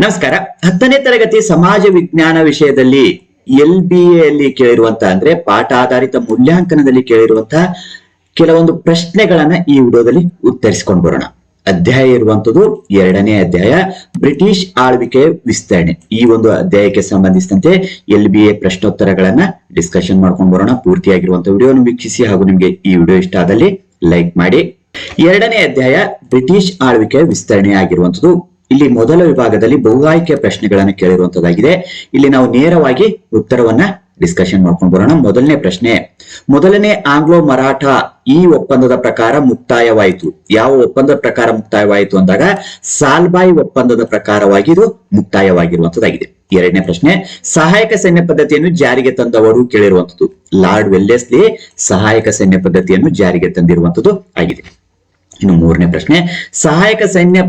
ನಮಸ್ಕಾರ. ಹತ್ತನೇ ತರಗತಿ ಸಮಾಜ ವಿಜ್ಞಾನ ವಿಷಯದಲ್ಲಿ ಎಲ್ ಬಿ ಅಲ್ಲಿ ಕೇಳಿರುವಂತ ಅಂದ್ರೆ ಪಾಠ ಆಧಾರಿತ ಮೂಲ್ಯಾಂಕನದಲ್ಲಿ ಕೇಳಿರುವಂತಹ ಕೆಲವೊಂದು ಪ್ರಶ್ನೆಗಳನ್ನ ಈ ವಿಡಿಯೋದಲ್ಲಿ ಉತ್ತರಿಸಿಕೊಂಡು ಬರೋಣ. ಅಧ್ಯಾಯ ಇರುವಂತದ್ದು ಎರಡನೇ ಅಧ್ಯಾಯ, ಬ್ರಿಟಿಷ್ ಆಳ್ವಿಕೆ ವಿಸ್ತರಣೆ. ಈ ಒಂದು ಅಧ್ಯಾಯಕ್ಕೆ ಸಂಬಂಧಿಸಿದಂತೆ ಎಲ್ ಬಿ ಎ ಪ್ರಶ್ನೋತ್ತರಗಳನ್ನ ಡಿಸ್ಕಷನ್ ಮಾಡ್ಕೊಂಡು ಬರೋಣ. ಪೂರ್ತಿಯಾಗಿರುವಂತಹ ವಿಡಿಯೋನ ವೀಕ್ಷಿಸಿ ಹಾಗೂ ನಿಮಗೆ ಈ ವಿಡಿಯೋ ಇಷ್ಟ ಆದಲ್ಲಿ ಲೈಕ್ ಮಾಡಿ. ಎರಡನೇ ಅಧ್ಯಾಯ, ಬ್ರಿಟಿಷ್ ಆಳ್ವಿಕೆ ವಿಸ್ತರಣೆ ಆಗಿರುವಂತದ್ದು ಇಲ್ಲಿ ಮೊದಲ ವಿಭಾಗದಲ್ಲಿ ಬಹು ಆಯ್ಕೆ ಪ್ರಶ್ನೆಗಳನ್ನು ಕೇಳಿರುವಂತದ್ದಾಗಿದೆ. ಇಲ್ಲಿ ನಾವು ನೇರವಾಗಿ ಉತ್ತರವನ್ನ ಡಿಸ್ಕಷನ್ ಮಾಡ್ಕೊಂಡು ಬರೋಣ. ಮೊದಲನೇ ಪ್ರಶ್ನೆ, ಮೊದಲನೇ ಆಂಗ್ಲೋ ಮರಾಠ ಈ ಒಪ್ಪಂದದ ಪ್ರಕಾರ ಮುಕ್ತಾಯವಾಯಿತು. ಯಾವ ಒಪ್ಪಂದದ ಪ್ರಕಾರ ಮುಕ್ತಾಯವಾಯಿತು ಅಂದಾಗ ಸಾಲ್ಬಾಯಿ ಒಪ್ಪಂದದ ಪ್ರಕಾರವಾಗಿ ಇದು ಮುಕ್ತಾಯವಾಗಿರುವಂತದ್ದಾಗಿದೆ. ಎರಡನೇ ಪ್ರಶ್ನೆ, ಸಹಾಯಕ ಸೈನ್ಯ ಪದ್ಧತಿಯನ್ನು ಜಾರಿಗೆ ತಂದವರು ಕೇಳಿರುವಂತದ್ದು. ಲಾರ್ಡ್ ವೆಲ್ಲೆಸ್ಲಿ ಸಹಾಯಕ ಸೈನ್ಯ ಪದ್ಧತಿಯನ್ನು ಜಾರಿಗೆ ತಂದಿರುವಂತದ್ದು ಆಗಿದೆ. ಇನ್ನು ಮೂರನೇ ಪ್ರಶ್ನೆ, ಸಹಾಯಕ ಸೈನ್ಯ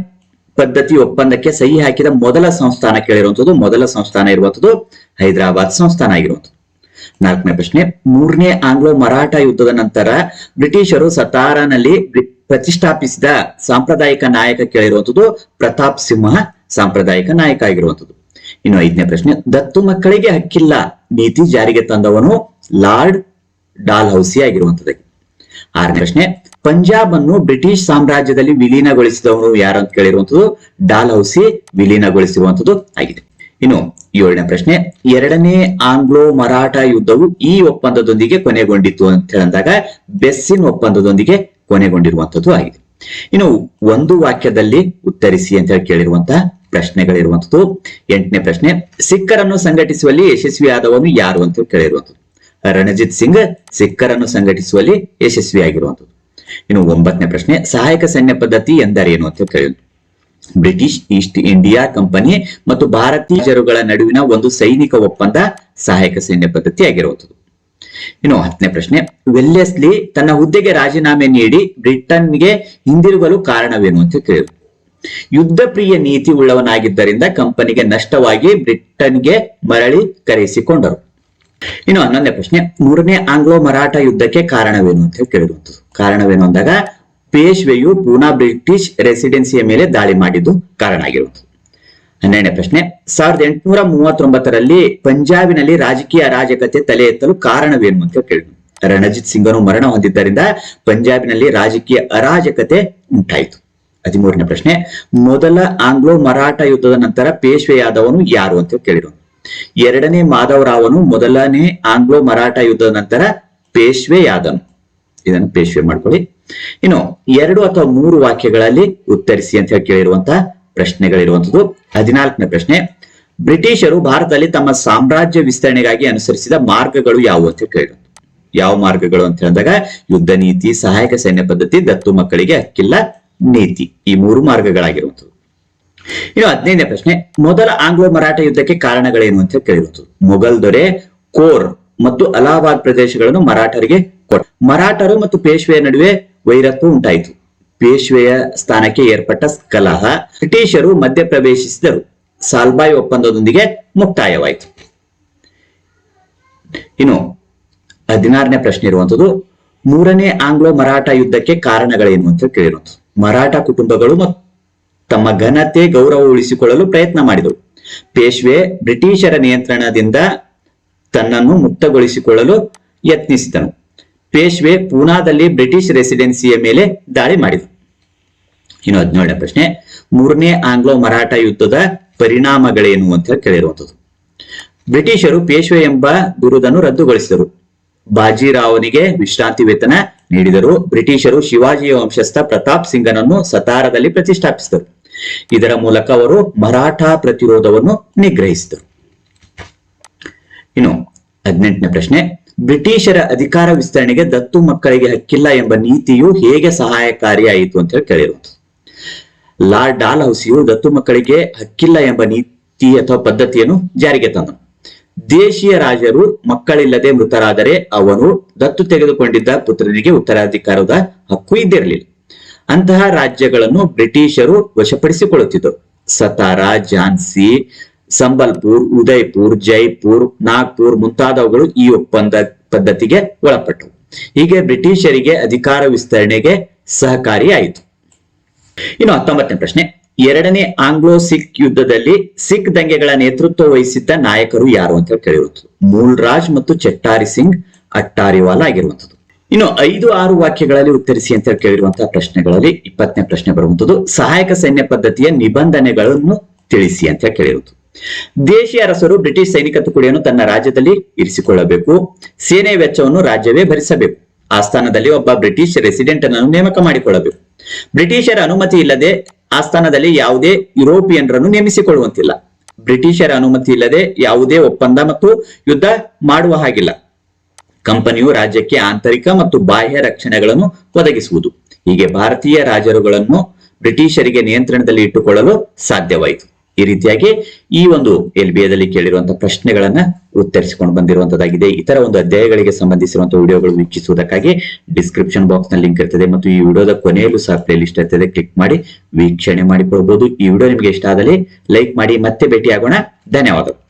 ಪದ್ಧತಿ ಒಪ್ಪಂದಕ್ಕೆ ಸಹಿ ಹಾಕಿದ ಮೊದಲ ಸಂಸ್ಥಾನ ಕೇಳಿರುವಂತದ್ದು ಮೊದಲ ಸಂಸ್ಥಾನ ಇರುವಂತದ್ದು ಹೈದರಾಬಾದ್ ಸಂಸ್ಥಾನ ಆಗಿರುವಂತದ್ದು ನಾಲ್ಕನೇ ಪ್ರಶ್ನೆ, ಮೂರನೇ ಆಂಗ್ಲೋ ಮರಾಠ ಯುದ್ಧದ ನಂತರ ಬ್ರಿಟಿಷರು ಸತಾರಾನಲ್ಲಿ ಪ್ರತಿಷ್ಠಾಪಿಸಿದ ಸಾಂಪ್ರದಾಯಿಕ ನಾಯಕ ಕೇಳಿರುವಂತದ್ದು ಪ್ರತಾಪ್ ಸಿಂಹ, ಸಾಂಪ್ರದಾಯಿಕ ನಾಯಕ ಆಗಿರುವಂತದ್ದು ಇನ್ನು ಐದನೇ ಪ್ರಶ್ನೆ, ದತ್ತು ಮಕ್ಕಳಿಗೆ ಹಕ್ಕಿಲ್ಲ, ನೀತಿ ಜಾರಿಗೆ ತಂದವನು ಲಾರ್ಡ್ ಡಾಲ್ ಹೌಸಿ ಆಗಿರುವಂತದ್ದು ಆರನೇ ಪ್ರಶ್ನೆ ಪಂಜಾಬ್ ಅನ್ನು ಬ್ರಿಟಿಷ್ ಸಾಮ್ರಾಜ್ಯದಲ್ಲಿ ವಿಲೀನಗೊಳಿಸಿದವನು ಯಾರು ಅಂತ ಕೇಳಿರುವಂತದ್ದು ಡಾಲ್ ಹೌಸಿ ವಿಲೀನಗೊಳಿಸಿರುವಂತದ್ದು ಆಗಿದೆ. ಇನ್ನು ಏಳನೇ ಪ್ರಶ್ನೆ, ಎರಡನೇ ಆಂಗ್ಲೋ ಮರಾಠ ಯುದ್ಧವು ಈ ಒಪ್ಪಂದದೊಂದಿಗೆ ಕೊನೆಗೊಂಡಿತ್ತು ಅಂತ ಹೇಳಿದಾಗ ಬೆಸ್ಸಿನ್ ಒಪ್ಪಂದದೊಂದಿಗೆ ಕೊನೆಗೊಂಡಿರುವಂತದ್ದು ಆಗಿದೆ. ಇನ್ನು ಒಂದು ವಾಕ್ಯದಲ್ಲಿ ಉತ್ತರಿಸಿ ಅಂತ ಹೇಳಿ ಕೇಳಿರುವಂತಹ ಪ್ರಶ್ನೆಗಳಿರುವಂತದ್ದು ಎಂಟನೇ ಪ್ರಶ್ನೆ, ಸಿಖ್ಖರನ್ನು ಸಂಘಟಿಸುವಲ್ಲಿ ಯಶಸ್ವಿಯಾದವನು ಯಾರು ಅಂತ ಕೇಳಿರುವಂತದ್ದು ರಣಜಿತ್ ಸಿಂಗ್ ಸಿಖ್ಖರನ್ನು ಸಂಘಟಿಸುವಲ್ಲಿ ಯಶಸ್ವಿಯಾಗಿರುವಂತದ್ದು ಇನ್ನು ಒಂಬತ್ತನೇ ಪ್ರಶ್ನೆ, ಸಹಾಯಕ ಸೈನ್ಯ ಪದ್ಧತಿ ಎಂದರೇನು ಅಂತ ಕೇಳಿದ್ರು ಬ್ರಿಟಿಷ್ ಈಸ್ಟ್ ಇಂಡಿಯಾ ಕಂಪನಿ ಮತ್ತು ಭಾರತೀಯರುಗಳ ನಡುವಿನ ಒಂದು ಸೈನಿಕ ಒಪ್ಪಂದ ಸಹಾಯಕ ಸೈನ್ಯ ಪದ್ಧತಿ ಆಗಿರುವಂತದ್ದು ಇನ್ನು ಹತ್ತನೇ ಪ್ರಶ್ನೆ, ವೆಲ್ಲೆಸ್ಲಿ ತನ್ನ ಹುದ್ದೆಗೆ ರಾಜೀನಾಮೆ ನೀಡಿ ಬ್ರಿಟನ್ಗೆ ಹಿಂದಿರುಗಲು ಕಾರಣವೇನು ಅಂತ ಕೇಳಿದ್ರು ಯುದ್ಧ ಪ್ರಿಯ ನೀತಿ ಉಳ್ಳವನಾಗಿದ್ದರಿಂದ ಕಂಪನಿಗೆ ನಷ್ಟವಾಗಿ ಬ್ರಿಟನ್ಗೆ ಮರಳಿ ಕರೆಯಿಸಿಕೊಂಡರು. ಇನ್ನು ಹನ್ನೊಂದನೇ ಪ್ರಶ್ನೆ, ಮೂರನೇ ಆಂಗ್ಲೋ ಮರಾಠ ಯುದ್ಧಕ್ಕೆ ಕಾರಣವೇನು ಅಂತ ಹೇಳಿ ಕಾರಣವೇನು ಅಂದಾಗ, ಪೇಶ್ವೆಯು ಪೂನಾ ಬ್ರಿಟಿಷ್ ರೆಸಿಡೆನ್ಸಿಯ ಮೇಲೆ ದಾಳಿ ಮಾಡಿದ್ದು ಕಾರಣ ಆಗಿರುವುದು ಹನ್ನೆರಡನೇ ಪ್ರಶ್ನೆ, ಸಾವಿರದ ಎಂಟುನೂರ ಮೂವತ್ತೊಂಬತ್ತರಲ್ಲಿ ಪಂಜಾಬಿನಲ್ಲಿ ರಾಜಕೀಯ ಅರಾಜಕತೆ ತಲೆ ಎತ್ತಲು ಕಾರಣವೇನು ಅಂತ ಕೇಳಿದ್ರು. ರಣಜಿತ್ ಸಿಂಗನು ಮರಣ ಹೊಂದಿದ್ದರಿಂದ ಪಂಜಾಬಿನಲ್ಲಿ ರಾಜಕೀಯ ಅರಾಜಕತೆ ಉಂಟಾಯಿತು. ಹದಿಮೂರನೇ ಪ್ರಶ್ನೆ, ಮೊದಲ ಆಂಗ್ಲೋ ಮರಾಠ ಯುದ್ಧದ ನಂತರ ಪೇಶ್ವೆಯಾದವನು ಯಾರು ಅಂತ ಕೇಳಿರೋನು ಎರಡನೇ ಮಾಧವರಾವನು ಮೊದಲನೇ ಆಂಗ್ಲೋ ಮರಾಠ ಯುದ್ಧದ ನಂತರ ಪೇಶ್ವೆಯಾದನು ಇದನ್ನು ಪೇಶ್ವೆ ಮಾಡ್ಕೊಳ್ಳಿ. ಇನ್ನು ಎರಡು ಅಥವಾ ಮೂರು ವಾಕ್ಯಗಳಲ್ಲಿ ಉತ್ತರಿಸಿ ಅಂತ ಹೇಳಿ ಕೇಳಿರುವಂತಹ ಪ್ರಶ್ನೆಗಳಿರುವಂತದ್ದು ಹದಿನಾಲ್ಕನೇ ಪ್ರಶ್ನೆ, ಬ್ರಿಟಿಷರು ಭಾರತದಲ್ಲಿ ತಮ್ಮ ಸಾಮ್ರಾಜ್ಯ ವಿಸ್ತರಣೆಗಾಗಿ ಅನುಸರಿಸಿದ ಮಾರ್ಗಗಳು ಯಾವುವು ಅಂತ ಕೇಳಿದ್ರು ಯಾವ ಮಾರ್ಗಗಳು ಅಂತ ಹೇಳಿದಾಗ, ಯುದ್ಧ ನೀತಿ, ಸಹಾಯಕ ಸೈನ್ಯ ಪದ್ಧತಿ, ದತ್ತು ಮಕ್ಕಳಿಗೆ ಹಕ್ಕಿಲ್ಲ, ನೀತಿ. ಈ ಮೂರು ಮಾರ್ಗಗಳಾಗಿರುವಂತದ್ದು ಇನ್ನು ಹದಿನೈದನೇ ಪ್ರಶ್ನೆ, ಮೊದಲ ಆಂಗ್ಲೋ ಮರಾಠ ಯುದ್ಧಕ್ಕೆ ಕಾರಣಗಳೇನು ಅಂತ ಕೇಳಿರೋದು ಮೊಘಲ್ ದೊರೆ, ಕೋರ್ ಮತ್ತು ಅಲಹಾಬಾದ್ ಪ್ರದೇಶಗಳನ್ನು ಮರಾಠರಿಗೆ ಕೊಟ್ಟ. ಮರಾಠರು ಮತ್ತು ಪೇಶ್ವೆಯ ನಡುವೆ ವೈರತ್ವ ಉಂಟಾಯಿತು. ಪೇಶ್ವೆಯ ಸ್ಥಾನಕ್ಕೆ ಏರ್ಪಟ್ಟ ಕಲಹ ಬ್ರಿಟಿಷರು ಮಧ್ಯಪ್ರವೇಶಿಸಿದರು. ಸಾಲ್ಬಾಯ್ ಒಪ್ಪಂದದೊಂದಿಗೆ ಮುಕ್ತಾಯವಾಯಿತು. ಇನ್ನು ಹದಿನಾರನೇ ಪ್ರಶ್ನೆ ಇರುವಂತದ್ದು, ಮೂರನೇ ಆಂಗ್ಲೋ ಮರಾಠ ಯುದ್ಧಕ್ಕೆ ಕಾರಣಗಳೇನು ಅಂತ ಕೇಳಿರುವಂತದ್ದು ಮರಾಠ ಕುಟುಂಬಗಳು ಮತ್ತು ತಮ್ಮ ಘನತೆ ಗೌರವ ಉಳಿಸಿಕೊಳ್ಳಲು ಪ್ರಯತ್ನ ಮಾಡಿದವು ಪೇಶ್ವೆ ಬ್ರಿಟಿಷರ ನಿಯಂತ್ರಣದಿಂದ ತನ್ನನ್ನು ಮುಕ್ತಗೊಳಿಸಿಕೊಳ್ಳಲು ಯತ್ನಿಸಿದನು. ಪೇಶ್ವೆ ಪೂನಾದಲ್ಲಿ ಬ್ರಿಟಿಷ್ ರೆಸಿಡೆನ್ಸಿಯ ಮೇಲೆ ದಾಳಿ ಮಾಡಿದರು ಇನ್ನು ಹದಿನೇಳನೇ ಪ್ರಶ್ನೆ, ಮೂರನೇ ಆಂಗ್ಲೋ ಮರಾಠ ಯುದ್ಧದ ಪರಿಣಾಮಗಳೇನು ಅಂತ ಕೇಳಿರುವಂಥದ್ದು. ಬ್ರಿಟಿಷರು ಪೇಶ್ವೆ ಎಂಬ ಬಿರುದನ್ನು ರದ್ದುಗೊಳಿಸಿದರು. ಬಾಜಿರಾವನಿಗೆ ವಿಶ್ರಾಂತಿ ವೇತನ ನೀಡಿದರು. ಬ್ರಿಟಿಷರು ಶಿವಾಜಿಯ ವಂಶಸ್ಥ ಪ್ರತಾಪ್ ಸಿಂಗನನ್ನು ಸತಾರದಲ್ಲಿ ಪ್ರತಿಷ್ಠಾಪಿಸಿದರು. ಇದರ ಮೂಲಕ ಅವರು ಮರಾಠ ಪ್ರತಿರೋಧವನ್ನು ನಿಗ್ರಹಿಸಿದರು. ಇನ್ನು ಹದಿನೆಂಟನೇ ಪ್ರಶ್ನೆ. ಬ್ರಿಟಿಷರ ಅಧಿಕಾರ ವಿಸ್ತರಣೆಗೆ ದತ್ತು ಮಕ್ಕಳಿಗೆ ಹಕ್ಕಿಲ್ಲ ಎಂಬ ನೀತಿಯು ಹೇಗೆ ಸಹಾಯಕಾರಿಯಾಯಿತು ಅಂತ ಹೇಳಿ ಕೇಳಿರುವುದು ಲಾರ್ಡ್ ಡಾಲ್ ಹೌಸಿಯು ದತ್ತು ಮಕ್ಕಳಿಗೆ ಹಕ್ಕಿಲ್ಲ ಎಂಬ ನೀತಿ ಅಥವಾ ಪದ್ಧತಿಯನ್ನು ಜಾರಿಗೆ ತಂದನು. ದೇಶೀಯ ರಾಜರು ಮಕ್ಕಳಿಲ್ಲದೆ ಮೃತರಾದರೆ ಅವನು ದತ್ತು ತೆಗೆದುಕೊಂಡಿದ್ದ ಪುತ್ರನಿಗೆ ಉತ್ತರಾಧಿಕಾರದ ಹಕ್ಕು ಇದ್ದಿರಲಿಲ್ಲ. ಅಂತಹ ರಾಜ್ಯಗಳನ್ನು ಬ್ರಿಟಿಷರು ವಶಪಡಿಸಿಕೊಳ್ಳುತ್ತಿದ್ದರು. ಸತಾರಾ, ಝಾನ್ಸಿ, ಸಂಬಲ್ಪುರ್, ಉದಯ್ಪುರ್, ಜೈಪುರ್, ನಾಗ್ಪುರ್ ಮುಂತಾದವುಗಳು ಈ ಒಪ್ಪಂದ ಪದ್ಧತಿಗೆ ಒಳಪಟ್ಟವು. ಹೀಗೆ ಬ್ರಿಟಿಷರಿಗೆ ಅಧಿಕಾರ ವಿಸ್ತರಣೆಗೆ ಸಹಕಾರಿಯಾಯಿತು. ಇನ್ನು ಹತ್ತೊಂಬತ್ತನೇ ಪ್ರಶ್ನೆ. ಎರಡನೇ ಆಂಗ್ಲೋ ಸಿಖ್ ಯುದ್ಧದಲ್ಲಿ ಸಿಖ್ ದಂಗೆಗಳ ನೇತೃತ್ವ ವಹಿಸಿದ್ದ ನಾಯಕರು ಯಾರು ಅಂತ ಕೇಳಿರುವುದು. ಮೂಲ್ ರಾಜ್ ಮತ್ತು ಚಟ್ಟಾರಿ ಸಿಂಗ್ ಅಟ್ಟಾರಿವಾಲ ಆಗಿರುವಂತದ್ದು ಇನ್ನು ಐದು ಆರು ವಾಕ್ಯಗಳಲ್ಲಿ ಉತ್ತರಿಸಿ ಅಂತ ಕೇಳಿರುವಂತಹ ಪ್ರಶ್ನೆಗಳಲ್ಲಿ ಇಪ್ಪತ್ತನೇ ಪ್ರಶ್ನೆ ಬರುವಂತದ್ದು ಸಹಾಯಕ ಸೈನ್ಯ ಪದ್ಧತಿಯ ನಿಬಂಧನೆಗಳನ್ನು ತಿಳಿಸಿ ಅಂತ ಕೇಳಿರುವುದು. ದೇಶೀಯ ಅರಸರು ಬ್ರಿಟಿಷ್ ಸೈನಿಕ ತುಕಡಿಯನ್ನು ತನ್ನ ರಾಜ್ಯದಲ್ಲಿ ಇರಿಸಿಕೊಳ್ಳಬೇಕು, ಸೇನೆ ವೆಚ್ಚವನ್ನು ರಾಜ್ಯವೇ ಭರಿಸಬೇಕು, ಆ ಸ್ಥಾನದಲ್ಲಿ ಒಬ್ಬ ಬ್ರಿಟಿಷ್ ರೆಸಿಡೆಂಟ್ ಅನ್ನು ನೇಮಕ ಮಾಡಿಕೊಳ್ಳಬೇಕು. ಬ್ರಿಟಿಷರ ಅನುಮತಿ ಇಲ್ಲದೆ ಆಸ್ಥಾನದಲ್ಲಿ ಯಾವುದೇ ಯುರೋಪಿಯನ್ರನ್ನು ನೇಮಿಸಿಕೊಳ್ಳುವಂತಿಲ್ಲ. ಬ್ರಿಟಿಷರ ಅನುಮತಿ ಇಲ್ಲದೆ ಯಾವುದೇ ಒಪ್ಪಂದ ಮತ್ತು ಯುದ್ಧ ಮಾಡುವ ಹಾಗಿಲ್ಲ. ಕಂಪನಿಯು ರಾಜ್ಯಕ್ಕೆ ಆಂತರಿಕ ಮತ್ತು ಬಾಹ್ಯ ರಕ್ಷಣೆಗಳನ್ನು ಒದಗಿಸುವುದು. ಹೀಗೆ ಭಾರತೀಯ ರಾಜರುಗಳನ್ನು ಬ್ರಿಟಿಷರಿಗೆ ನಿಯಂತ್ರಣದಲ್ಲಿ ಇಟ್ಟುಕೊಳ್ಳಲು ಸಾಧ್ಯವಾಯಿತು. ಈ ರೀತಿಯಾಗಿ ಈ ಒಂದು ಎಲ್ ಬಿ ಎದಲ್ಲಿ ಕೇಳಿರುವಂತಹ ಪ್ರಶ್ನೆಗಳನ್ನ ಉತ್ತರಿಸಿಕೊಂಡು ಬಂದಿರುವಂತದ್ದಾಗಿದೆ. ಇತರ ಒಂದು ಅಧ್ಯಾಯಗಳಿಗೆ ಸಂಬಂಧಿಸಿರುವಂತಹ ವಿಡಿಯೋಗಳು ವೀಕ್ಷಿಸುವುದಕ್ಕಾಗಿ ಡಿಸ್ಕ್ರಿಪ್ಷನ್ ಬಾಕ್ಸ್ನಲ್ಲಿ ಲಿಂಕ್ ಇರ್ತದೆ ಮತ್ತು ಈ ವಿಡಿಯೋದ ಕೊನೆಯಲ್ಲೂ ಸಹ ಪ್ಲೇ ಲಿಸ್ಟ್ ಇರ್ತದೆ. ಕ್ಲಿಕ್ ಮಾಡಿ, ವೀಕ್ಷಣೆ ಮಾಡಿಕೊಳ್ಬಹುದು ಈ ವಿಡಿಯೋ ನಿಮಗೆ ಇಷ್ಟ ಆದಲ್ಲಿ ಲೈಕ್ ಮಾಡಿ, ಮತ್ತೆ ಭೇಟಿಯಾಗೋಣ. ಧನ್ಯವಾದಗಳು.